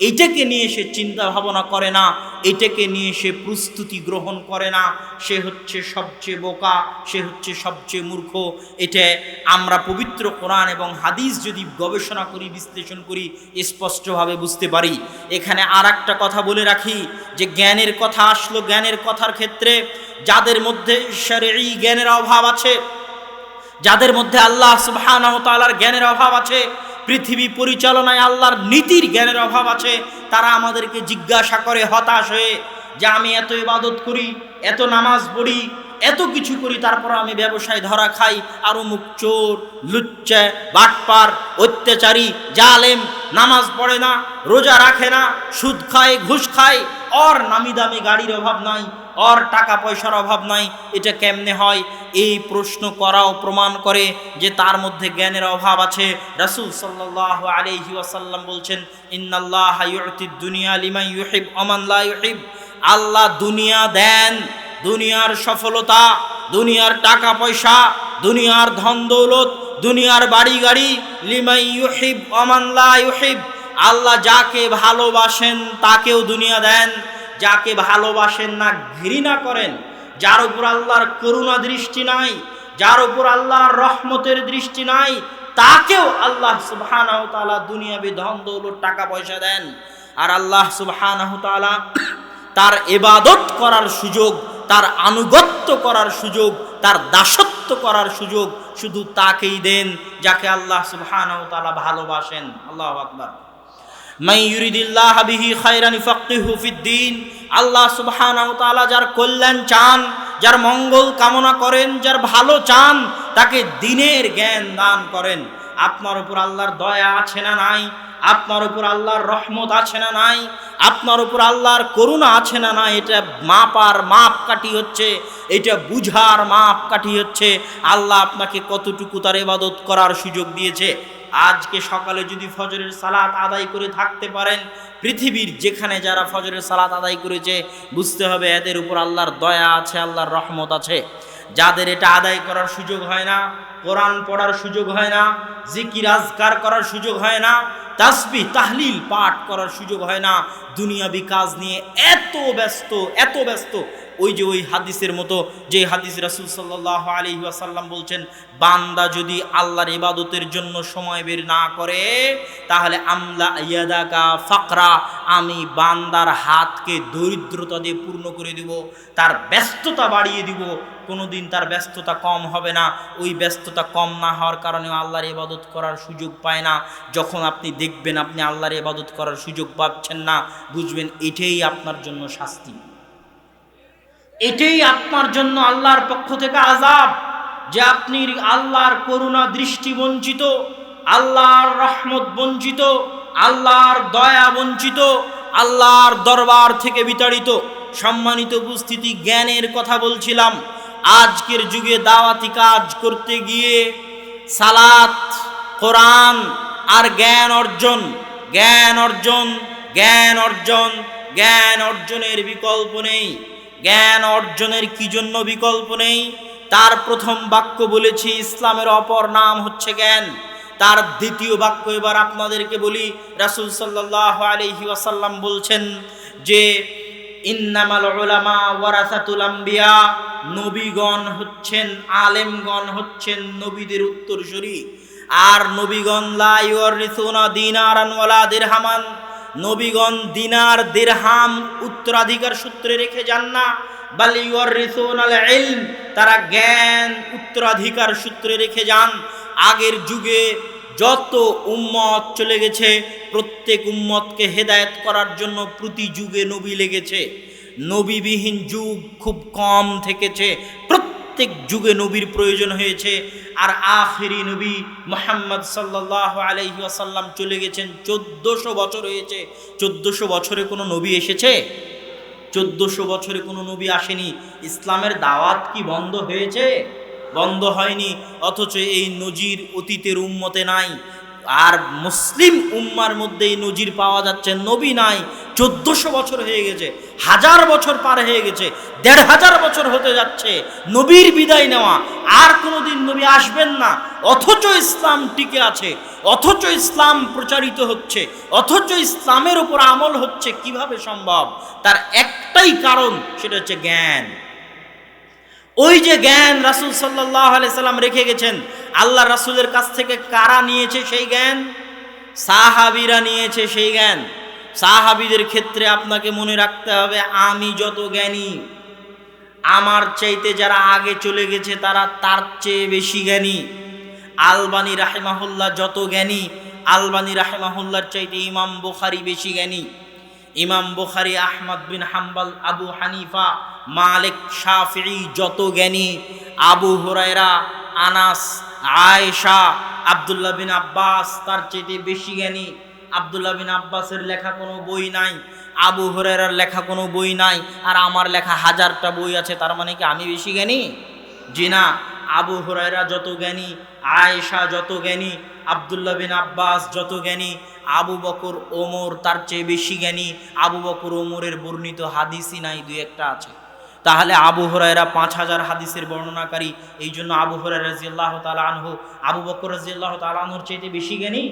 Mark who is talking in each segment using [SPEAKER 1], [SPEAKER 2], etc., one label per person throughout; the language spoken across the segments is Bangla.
[SPEAKER 1] এইটাকে নিয়ে সে চিন্তা ভাবনা করে না, এটাকে নিয়ে সে প্রস্তুতি গ্রহণ করে না। সে হচ্ছে সবচেয়ে বোকা, সে হচ্ছে সবচেয়ে মূর্খ। এটা আমরা পবিত্র কোরআন এবং হাদিস যদি গবেষণা করি, বিশ্লেষণ করি, স্পষ্টভাবে বুঝতে পারি। এখানে আর একটা কথা বলে রাখি, যে জ্ঞানের কথা আসলো জ্ঞানের কথার ক্ষেত্রে, যাদের মধ্যে ঈশ্বরের এই জ্ঞানের অভাব আছে, যাদের মধ্যে আল্লাহ তাআলার জ্ঞানের অভাব আছে পৃথিবী পরিচালনায় আল্লাহর নীতির জ্ঞানের অভাব আছে, তারা আমাদেরকে জিজ্ঞাসা করে হতাশ হয়ে, যে আমি এত ইবাদত করি, এত নামাজ পড়ি, এত কিছু করি, তারপর আমি ব্যবসায় ধরা খাই আর মুখ চোর, লুচ্চা, বাটপার, অত্যাচারী, জালেম, নামাজ পড়ে না, রোজা রাখে না, সুদ খায়, ঘুষ খায়, অর নামি দামি গাড়ির অভাব নাই। অর টাকা পয়সার অভাব নাই, এটা কেমনে হয়? এই প্রশ্ন করাও প্রমাণ করে যে তার মধ্যে জ্ঞানের অভাব আছে। রাসূল সাল্লাহ আলাইহি ওয়াসাল্লাম বলছেন, ইন্নাল্লাহ দুনিয়া লিমান ইউহিব অমান লা ইউহিব। আল্লাহ দুনিয়া দেন, দুনিয়ার সফলতা, দুনিয়ার টাকা পয়সা, দুনিয়ার ধন দৌলত, দুনিয়ার বাড়ি গাড়ি লিমাই ইউহিব অমান লা ইউহিব। আল্লাহ যাকে ভালোবাসেন, তাকেও দুনিয়া দেন। যাকে ভালোবাসেন না, ঘৃণা করেন, যার উপর আল্লাহর করুণা দৃষ্টি নাই, যার উপর আল্লাহর রহমতের দৃষ্টি নাই, তাকেও আল্লাহ সুবহানাহু তাআলা দুনিয়াবি ধন দৌলত টাকা পয়সা দেন। আর আল্লাহ সুবহানাহু তাআলা তার এবাদত করার সুযোগ, তার আনুগত্য করার সুযোগ, তার দাসত্ব করার সুযোগ শুধু তাকেই দেন যাকে আল্লাহ সুবহানাহু তাআলা ভালোবাসেন। আল্লাহু আকবার। মাই ইউরিদিল্লাহ বিহি খায়রান ফিদ্দিন আল্লাহ সুবহানাহু তাআলা যার কল্যাণ চান, যার মঙ্গল কামনা করেন, যার ভালো চান, তাকে দিনের জ্ঞান দান করেন। আপনার উপর আল্লাহর দয়া আছে না নাই? আপনার উপর আল্লাহর রহমত আছে না নাই? আপনার উপর আল্লাহর করুণা আছে না নাই? এটা মাপার মাপ কাটি হচ্ছে, এটা বুঝার মাপ কাটি হচ্ছে। আল্লাহ আপনাকে কতটুকু তার ইবাদত করার সুযোগ দিয়েছে? আজকে সকালে যদি ফজরের সালাত আদায় করে থাকতে পারেন, পৃথিবীর যেখানে যারা ফজরের সালাত আদায় করেছে, বুঝতে হবে এদের উপর আল্লাহর দয়া আছে, আল্লাহর রহমত আছে। যাদের এটা আদায় করার সুযোগ হয় না, কোরআন পড়ার সুযোগ হয় না, জিকির আজকার করার সুযোগ হয় না, তাসবি, তাহলিল পাঠ করার সুযোগ হয় না, দুনিয়াবি কাজ নিয়ে এত ব্যস্ত এত ব্যস্ত ওই যে ওই হাদিসের মতো, যে হাদিস রাসুল সাল্লাহ আলী ওয়াসাল্লাম বলছেন, বান্দা যদি আল্লাহর ইবাদতের জন্য সময় বের না করে, তাহলে আমলা ইয়াদাকা ফাকরা, আমি বান্দার হাতকে দরিদ্রতা দিয়ে পূর্ণ করে দিব, তার ব্যস্ততা বাড়িয়ে দিব, কোনোদিন তার ব্যস্ততা কম হবে না। ওই ব্যস্ততা কম না হওয়ার কারণে আল্লাহর ইবাদত করার সুযোগ পায় না। যখন আপনি দেখবেন আপনি আল্লাহর ইবাদত করার সুযোগ পাচ্ছেন না, বুঝবেন এটাই আপনার জন্য শাস্তি। এটাই আপনার জন্য আল্লাহর পক্ষ থেকে আজাব যে আপনি আল্লাহর করুণা দৃষ্টি বঞ্চিত, আল্লাহর রহমত বঞ্চিত, আল্লাহর দয়া বঞ্চিত, আল্লাহর দরবার থেকে বিতাড়িত। সম্মানিত উপস্থিতি, জ্ঞানের কথা বলছিলাম। আজকের যুগে দাওয়াতি কাজ করতে গিয়ে সালাত, কোরআন আর জ্ঞান অর্জন জ্ঞান অর্জন জ্ঞান অর্জন, জ্ঞান অর্জনের বিকল্প নেই। জ্ঞান অর্জনের কি জন্য বিকল্প নেই? তার প্রথম বাক্য বলেছি, ইসলামের অপর নাম হচ্ছে জ্ঞান। তার দ্বিতীয় বাক্য এবার আপনাদেরকে বলি, রাসুল সাল্লাহ আলহি বলছেন যে, ইন্নামাল ওলামা ওয়ারাসাতুল নবীগণ হচ্ছেন, আলেমগণ হচ্ছেন নবীদের উত্তরসূরি। আর নবীগণ, লা ইউরিসুনা দিনারান ওয়ালা দিরহামান নবীগণ দিনার দিরহাম উত্তরাধিকার সূত্রে রেখে যান না। তারা জ্ঞান উত্তরাধিকার সূত্রে রেখে যান। আগের যুগে যত উম্মত চলে গেছে, প্রত্যেক উম্মতকে হেদায়েত করার জন্য প্রতি যুগে নবী লেগেছে। নবীবিহীন যুগ খুব কম থেকেছে। প্রত্যেক যুগে নবীর প্রয়োজন হয়েছে। আর আখেরি নবী মোহাম্মদ সাল্লাহ আলহি আসাল্লাম চলে গেছেন চোদ্দোশো বছর হয়েছে। চোদ্দোশো বছরে কোনো নবী এসেছে? চোদ্দোশো বছরে কোনো নবী আসেনি। ইসলামের দাওয়াত কি বন্ধ হয়েছে? বন্ধ হয়নি। অথচ এই নজির অতীতের উম্মতে নাই। আর মুসলিম উম্মার মধ্যে এই নজির পাওয়া যাচ্ছে। নবী নাই। চোদ্দশো বছর হয়ে গেছে, হাজার বছর পার হয়ে গেছে, দেড় হাজার বছর হতে যাচ্ছে, নবীর বিদায় নেওয়া, আর কোনোদিন নবী আসবেন না, অথচ ইসলাম টিকে আছে, অথচ ইসলাম প্রচারিত হচ্ছে, অথচ ইসলামের উপর আমল হচ্ছে, কীভাবে সম্ভব? তার একটাই কারণ, সেটা হচ্ছে জ্ঞান। ওই যে জ্ঞান রাসুল সাল্লাহ সাল্লাম রেখে গেছেন, আল্লাহ রাসুলের কাছ থেকে কারা নিয়েছে সেই জ্ঞান? সাহাবিরা নিয়েছে সেই জ্ঞান। সাহাবিদের ক্ষেত্রে আপনাকে মনে রাখতে হবে, আমি যত জ্ঞানী, আমার চাইতে যারা আগে চলে গেছে তারা তার চেয়ে বেশি জ্ঞানী। আলবানী রাহেমাহুল্লাহ যত জ্ঞানী, আলবানী রাহেমাহুল্লার চাইতে ইমাম বুখারি বেশি জ্ঞানী। ইমাম বুখারি, আহমদ বিন হাম্বাল, আবু হানিফা, মালিক শাফি যত জ্ঞানী, আবু হুরায়রা, আনাস, আয়েশা, আবদুল্লাহ বিন আব্বাস তার চেয়ে বেশি জ্ঞানী। আবদুল্লাহ বিন আব্বাসের লেখা কোনো বই নাই, আবু হুরায়রার লেখা কোনো বই নাই, আর আমার লেখা হাজারটা বই আছে, তার মানে কি আমি বেশি জ্ঞানী? জি না, আবু হুরায়রা যত জ্ঞানী, আয়েশা যত জ্ঞানী, আবদুল্লাহ বিন আব্বাস যত জ্ঞানী, আবু বকর, ওমর তার চেয়ে বেশি জ্ঞানী, আবু বকর, ওমরের বর্ণিত হাদিসই নাই, দুই একটা আছে। তাহলে আবু হরাইরা পাঁচ হাজার হাদিসের বর্ণনাকারী, এই জন্য আবু হরাই রাজিয়াল্লাহ তালা আনহু, আবু বকর রাজিয়াল্লাহ তালা আনহুর চাইতে বেশি জ্ঞানী?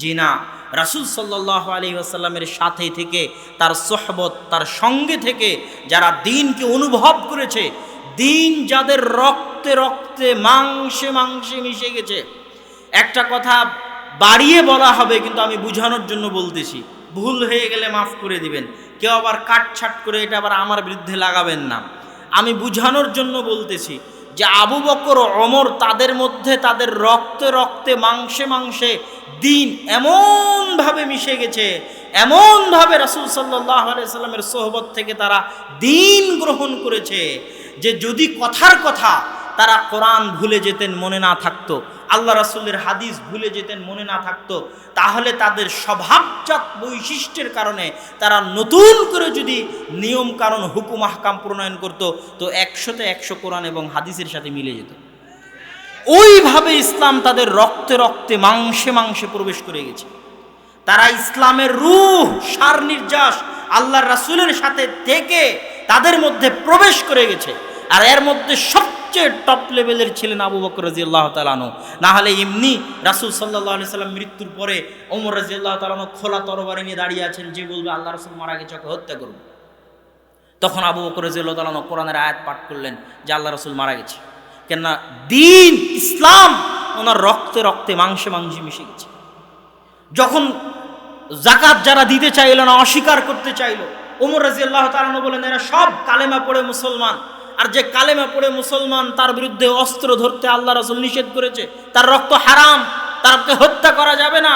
[SPEAKER 1] জি না রাসুল সাল্লাহ আলী আসাল্লামের সাথে থেকে, তার সোহবত, তার সঙ্গে থেকে যারা দিনকে অনুভব করেছে, দিন যাদের রক্তে রক্তে মাংসে মাংসে মিশে গেছে, একটা কথা বাড়িয়ে বলা হবে কিন্তু আমি বুঝানোর জন্য বলতেছি, ভুল হয়ে গেলে মাফ করে দিবেন, কেউ আবার কাটছাট করে এটা আবার আমার বিরুদ্ধে লাগাবেন না। আমি বুঝানোর জন্য বলতেছি যে আবু বকর অমর তাদের মধ্যে তাদের রক্তে রক্তে, মাংসে মাংসে দিন এমনভাবে মিশে গেছে, এমনভাবে রাসুল সাল্লাহ আলাইসাল্লামের সোহবত থেকে তারা দিন গ্রহণ করেছে যে যদি কথার কথা তারা কোরআন ভুলে যেতেন, মনে না থাকতো। আল্লাহ রাসুলের হাদিস ভুলে যেতেন, মনে না থাকতো। তাহলে তাদের স্বভাবজাত বৈশিষ্ট্যের কারণে তারা নতুন করে যদি নিয়ম কারণ হুকুম, আহকাম প্রণয়ন করত, তো একশোতে একশো কোরআন এবং হাদিসের সাথে মিলে যেত। ওইভাবে ইসলাম তাদের রক্তে রক্তে, মাংসে মাংসে প্রবেশ করে গেছে। তারা ইসলামের রুহ, সার নির্যাস আল্লাহ রাসুলের সাথে থেকে তাদের মধ্যে প্রবেশ করে গেছে। আর এর মধ্যে সবচেয়ে টপ লেভেলের ছিলেন আবু বকর রাজি আল্লাহ তালানো না হলে এমনি রাসুল সাল্লাহ আলি সাল্লাম মৃত্যুর পরে ওমর রাজি আল্লাহ তালানো খোলা তরবারি নিয়ে দাঁড়িয়ে আছেন, যে বলবে, আল্লাহ রসুল মারা গেছে, ওকে হত্যা করব। তখন আবু বকর রাজি আল্লাহ তালানো কোরআনের আয়াত পাঠ করলেন যে, আল্লাহ রসুল মারা গেছে। কেননা দিন, ইসলাম ওনার রক্তে রক্তে, মাংসে মাংসে মিশে গেছে। যখন জাকাত যারা দিতে চাইল না, অস্বীকার করতে চাইল, ওমর রাজি আল্লাহ তালানো বলেন এরা সব কালেমা পড়ে মুসলমান। আর যে কালেমা পড়ে মুসলমান, তার বিরুদ্ধে অস্ত্র ধরতে আল্লাহ রসুল নিষেধ করেছে। তার রক্ত হারাম তারকে হত্যা করা যাবে না।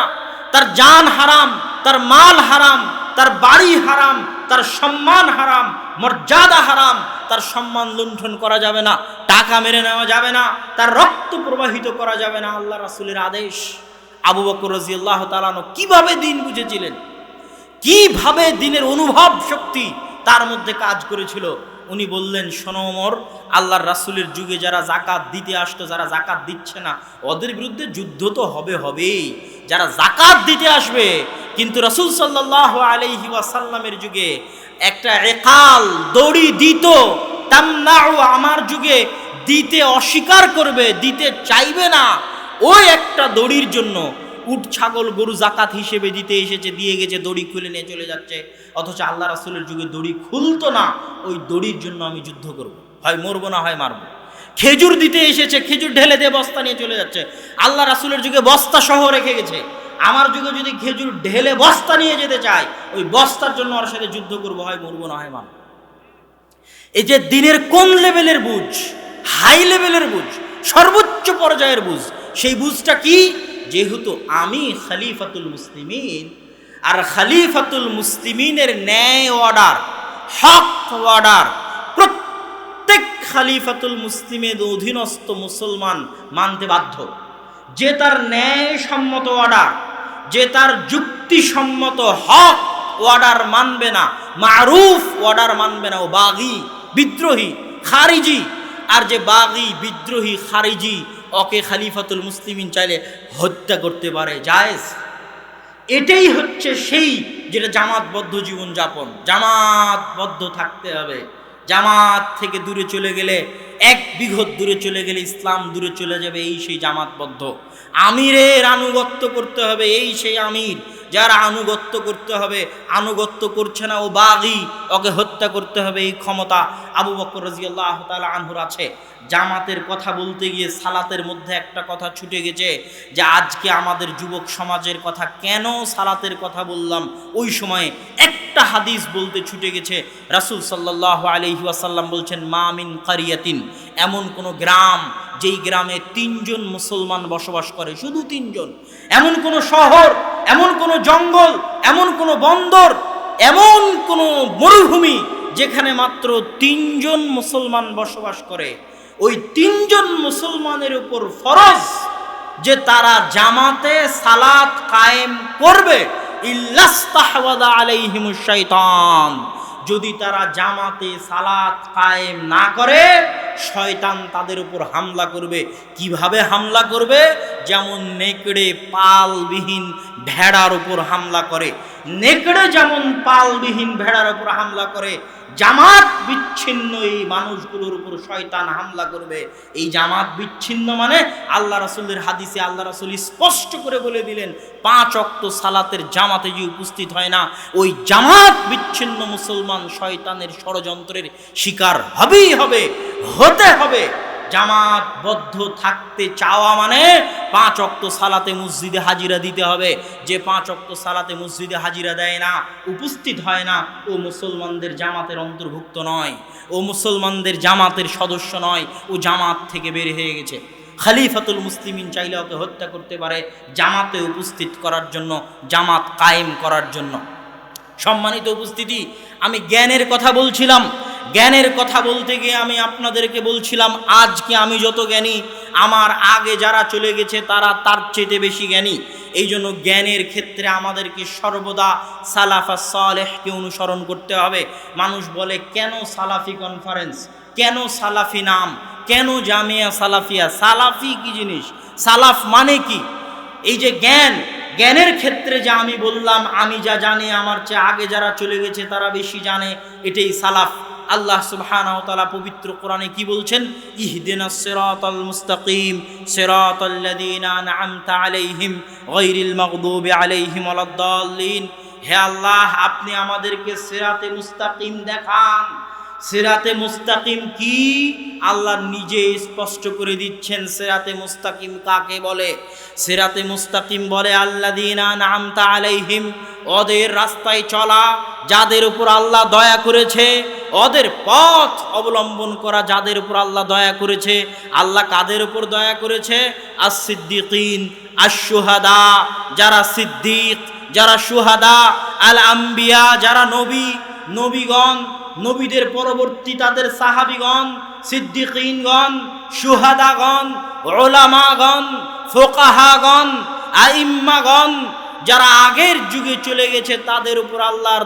[SPEAKER 1] তার জান হারাম, তার মাল হারাম, তার বাড়ি হারাম, তার সম্মান হারাম, মর্যাদা হারাম, তার সম্মান লুণ্ঠন করা যাবে না, টাকা মেরে নেওয়া যাবে না, তার রক্ত প্রবাহিত করা যাবে না আল্লাহ রাসুলের আদেশ। আবু বকর রাজি আল্লাহ তালানো কীভাবে দিন বুঝেছিলেন? কীভাবে দিনের অনুভব শক্তি তার মধ্যে কাজ করেছিল? উনি বললেন সোনমর আল্লাহর রাসুলের যুগে যারা জাকাত দিতে আসতো, যারা জাকাত দিচ্ছে না, ওদের বিরুদ্ধে যুদ্ধ তো হবে, হবেই। যারা জাকাত দিতে আসবে, কিন্তু রাসুল সাল্লাহ আলহি ওয়াসাল্লামের যুগে একটা একাল দড়ি দিত, তামনাউ আমার যুগে দিতে অস্বীকার করবে, দিতে চাইবে না। ওই একটা দড়ির জন্য উট, ছাগল, গরু জাকাত হিসেবে দিতে এসেছে, দিয়ে গেছে, দড়ি খুলে নিয়ে চলে যাচ্ছে। অথচ আল্লাহ রাসুলের যুগে দড়ি খুলতো না, ওই দড়ির জন্য আমি যুদ্ধ করব। হয় মরবো না, হয় মারবো। খেজুর দিতে এসেছে, খেজুর ঢেলে দিয়ে বস্তা নিয়ে চলে যাচ্ছে। আল্লাহ রাসুলের যুগে বস্তা সহ রেখে গেছে। আমার যুগে যদি খেজুর ঢেলে বস্তা নিয়ে যেতে চায়, ওই বস্তার জন্য ওর সাথে যুদ্ধ করব, হয় মরবো না, হয় মারবো। এই যে দিনের কোন লেভেলের বুঝ, হাই লেভেলের বুঝ, সর্বোচ্চ পর্যায়ের বুঝ, সেই বুঝটা কি? যেহেতু আমি খালিফাতুল মুসলিমিন, আর খালিফাতুল মুসলিমিনের ন্যায় অর্ডার, হক অর্ডার, প্রত্যেক খালিফাতুল মুসলিমের অধীনস্থ মুসলমান মানতে বাধ্য। যে তার ন্যায়সম্মত অর্ডার, যে তার যুক্তিসম্মত হক অর্ডার মানবে না, মারুফ অর্ডার মানবে না, ও বাগি, বিদ্রোহী, খারিজি, আর যে বাগি, বিদ্রোহী, খারিজি ওকে খালিফাতুল মুসলিমিন চাইলে হত্যা করতে পারে, জায়েজ? এটাই হচ্ছে সেই যেটা জামাতবদ্ধ জীবনযাপন। জামাতবদ্ধ থাকতে হবে। জামাত থেকে দূরে চলে গেলে, এক বিঘত দূরে চলে গেলে ইসলাম দূরে চলে যাবে, এই সেই জামাতবদ্ধ। আমিরের আনুগত্য করতে হবে, এই সেই আমির। যারা আনুগত্য করতে হবে, আনুগত্য করছে না ও বাগি, ওকে হত্যা করতে হবে এই ক্ষমতা আবু বকর রাজিয়াল্লাহ তাআলা আনহুর আছে। জামাতের কথা বলতে গিয়ে সালাতের মধ্যে একটা কথা ছুটে গেছে যে, আজকে আমাদের যুবক সমাজের কথা কেন সালাতের কথা বললাম? ওই সময়ে একটা হাদিস বলতে ছুটে গেছে। রাসূল সাল্লাহ আলহি ওয়াসাল্লাম বলছেন মামিন কারিয়াতিন। এমন কোনো গ্রাম যেই গ্রামে তিনজন মুসলমান বসবাস করে, শুধু তিনজন। এমন কোনো শহর, এমন কোনো জঙ্গল, এমন কোনো বন্দর, এমন কোনো মরুভূমি যেখানে মাত্র তিনজন মুসলমান বসবাস করে। ওই তিনজন মুসলমানের উপর ফরজ যে তারা জামাতে সালাত কায়েম করবে। শাইতান। যদি তারা জামাতে সালাত কায়েম না করে শয়তান তাদের উপর হামলা করবে। কীভাবে হামলা করবে? যেমন নেকড়ে পালবিহীন ভেড়ার উপর হামলা করে। নেকড়ে যেমন পালবিহীন ভেড়ার উপর হামলা করে জামাত বিচ্ছিন্ন এই মানুষগুলোর উপর শয়তান হামলা করবে। এই জামাত বিচ্ছিন্ন মানে আল্লাহ রাসুলের হাদিসে আল্লাহ রাসুল স্পষ্ট করে বলে দিলেন, পাঁচ অক্ত সালাতের জামাতে যে উপস্থিত হয় না, ওই জামাত বিচ্ছিন্ন মুসলমান শয়তানের ষড়যন্ত্রের শিকার হবেই হবে, হতে হবে। জামাতবদ্ধ থাকতে চাওয়া মানে পাঁচ অক্ত সালাতে মসজিদে হাজিরা দিতে হবে। যে পাঁচ অক্ত সালাতে মসজিদে হাজিরা দেয় না, উপস্থিত হয় না, ও মুসলমানদের জামাতের অন্তর্ভুক্ত নয়। ও মুসলমানদের জামাতের সদস্য নয়, ও জামাত থেকে বের হয়ে গেছে। খালিফাতুল মুসলিমিন চাইলে ওকে হত্যা করতে পারে জামাতে উপস্থিত করার জন্য, জামাত কায়েম করার জন্য। সম্মানিত উপস্থিতি, আমি জ্ঞানের কথা বলছিলাম। জ্ঞানের কথা বলতে গিয়ে আমি আপনাদেরকে বলছিলাম আজকে আমি যত জ্ঞানী, আমার আগে যারা চলে গেছে তারা তার চেয়ে বেশি জ্ঞানী। এই জন্য জ্ঞানের ক্ষেত্রে আমাদেরকে সর্বদা সালাফা সালেহকে অনুসরণ করতে হবে। মানুষ বলে, কেন সালাফি কনফারেন্স কেন সালাফি নাম? কেন জামিয়া সালাফিয়া? সালাফি কি জিনিস? সালাফ মানে কি? এই যে জ্ঞান, জ্ঞানের ক্ষেত্রে যা আমি বললাম, আমি যা জানি, আমার চেয়ে আগে যারা চলে গেছে তারা বেশি জানে, এটাই সালাফ। আল্লাহ সুবহানাহতালা পবিত্র কোরআনে কি বলছেন? ইহদিনাস সিরাতাল মুস্তাকিম সিরাতাল্লাযীনা আন'আমতা আলাইহিম গায়রিল মাগদুবি আলাইহিম ওয়ালাদ-দাল্লিন হে আল্লাহ, আপনি আমাদেরকে সেরাতে মুস্তাকিম দেখান। সেরাতে মুস্তাকিম কি? আল্লাহ নিজে স্পষ্ট করে দিচ্ছেন, সেরাতে মুস্তাকিম কাকে বলে? সেরাতে মুস্তাকিম বলে আল্লাহ দিনা নামতা আলাইহিম, ওদের রাস্তায় চলা, যাদের উপর আল্লাহ দয়া করেছে, ওদের পথ অবলম্বন করা যাদের উপর আল্লাহ দয়া করেছে। আল্লাহ কাদের উপর দয়া করেছে? আস সিদ্দিকিন আশুহাদা যারা সিদ্দিক, যারা সুহাদা আল আম্বিয়া যারা নবী নবীগণ, নবীদের পরবর্তী তাদের সাহাবিগণ, সিদ্দিকীনগণ সুহাদাগণ ওলামাগণ ফোকাহাগণ, আইম্মাগণ, যারা আগের যুগে চলে গেছে তাদের উপর আল্লাহর